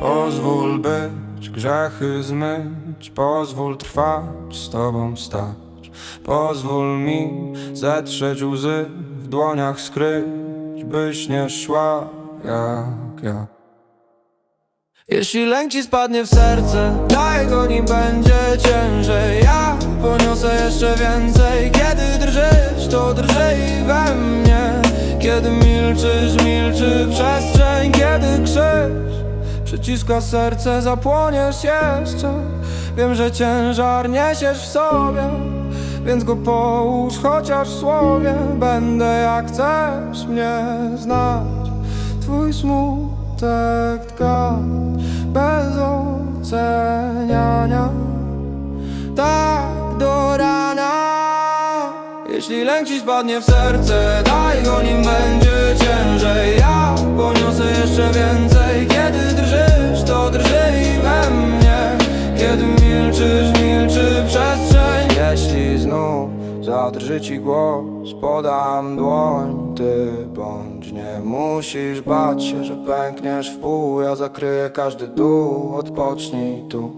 Pozwól być, grzechy zmyć. Pozwól trwać, z Tobą stać. Pozwól mi zetrzeć łzy W dłoniach skryć, byś nie szła jak ja. Jeśli lęk ci spadnie w serce Daj go nim będzie ciężej. Ja poniosę jeszcze więcej. Kiedy drżysz, to drżyj we mnie. Kiedy milczysz, milczy przestrzeń. Kiedy krzyż przyciska serce Zapłoniesz jeszcze. Wiem, że ciężar niesiesz w sobie Więc go połóż chociaż w słowie. Będę jak chcesz mnie znać. Twój smutek tka bez oceniania. Tak do rana Jeśli lęk ci spadnie w serce Daj go nim będzie ciężej. Ja poniosę jeszcze więcej zadrży ci głos Podam dłoń, ty bądź Nie musisz bać się, że pękniesz w pół. Ja zakryję każdy dół, odpocznij tu.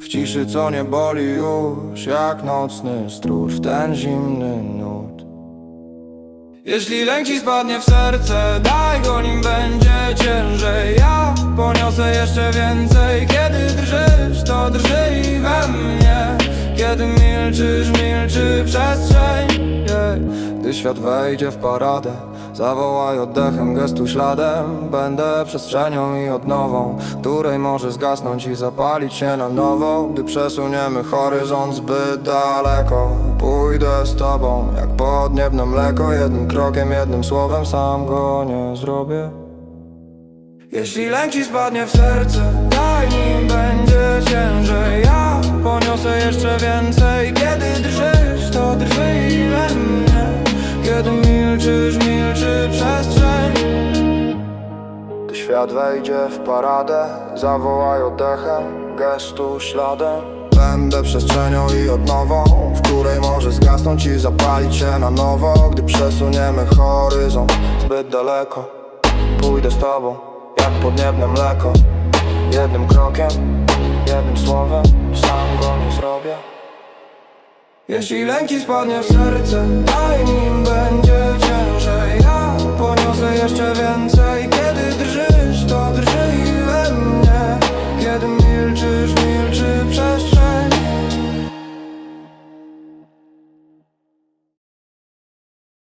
W ciszy co nie boli już Jak nocny stróż w ten zimny nut Jeśli lęk ci spadnie w serce Daj go nim będzie ciężej. Ja poniosę jeszcze więcej. Kiedy drżysz to drżyj we mnie. Kiedy milczysz milczy przestrzeń? Yeah. Gdy świat wejdzie w paradę Zawołaj oddechem, gestu śladem. Będę przestrzenią i odnową Której może zgasnąć i zapalić się na nowo. Gdy przesuniemy horyzont zbyt daleko Pójdę z tobą jak podniebne mleko. Jednym krokiem, jednym słowem sam go nie zrobię. Jeśli lęk ci spadnie w serce, daj nim będzie milczysz, milczy przestrzeń. Gdy świat wejdzie w paradę Zawołaj oddechem, gestu śladem. Będę przestrzenią i odnową W której może zgasnąć i zapalić się na nowo. Gdy przesuniemy horyzont zbyt daleko Pójdę z tobą jak podniebne mleko. Jednym krokiem, jednym słowem Sam go nie zrobię. Jeśli lęki spadnie w serce Daj nim będzie jeszcze więcej.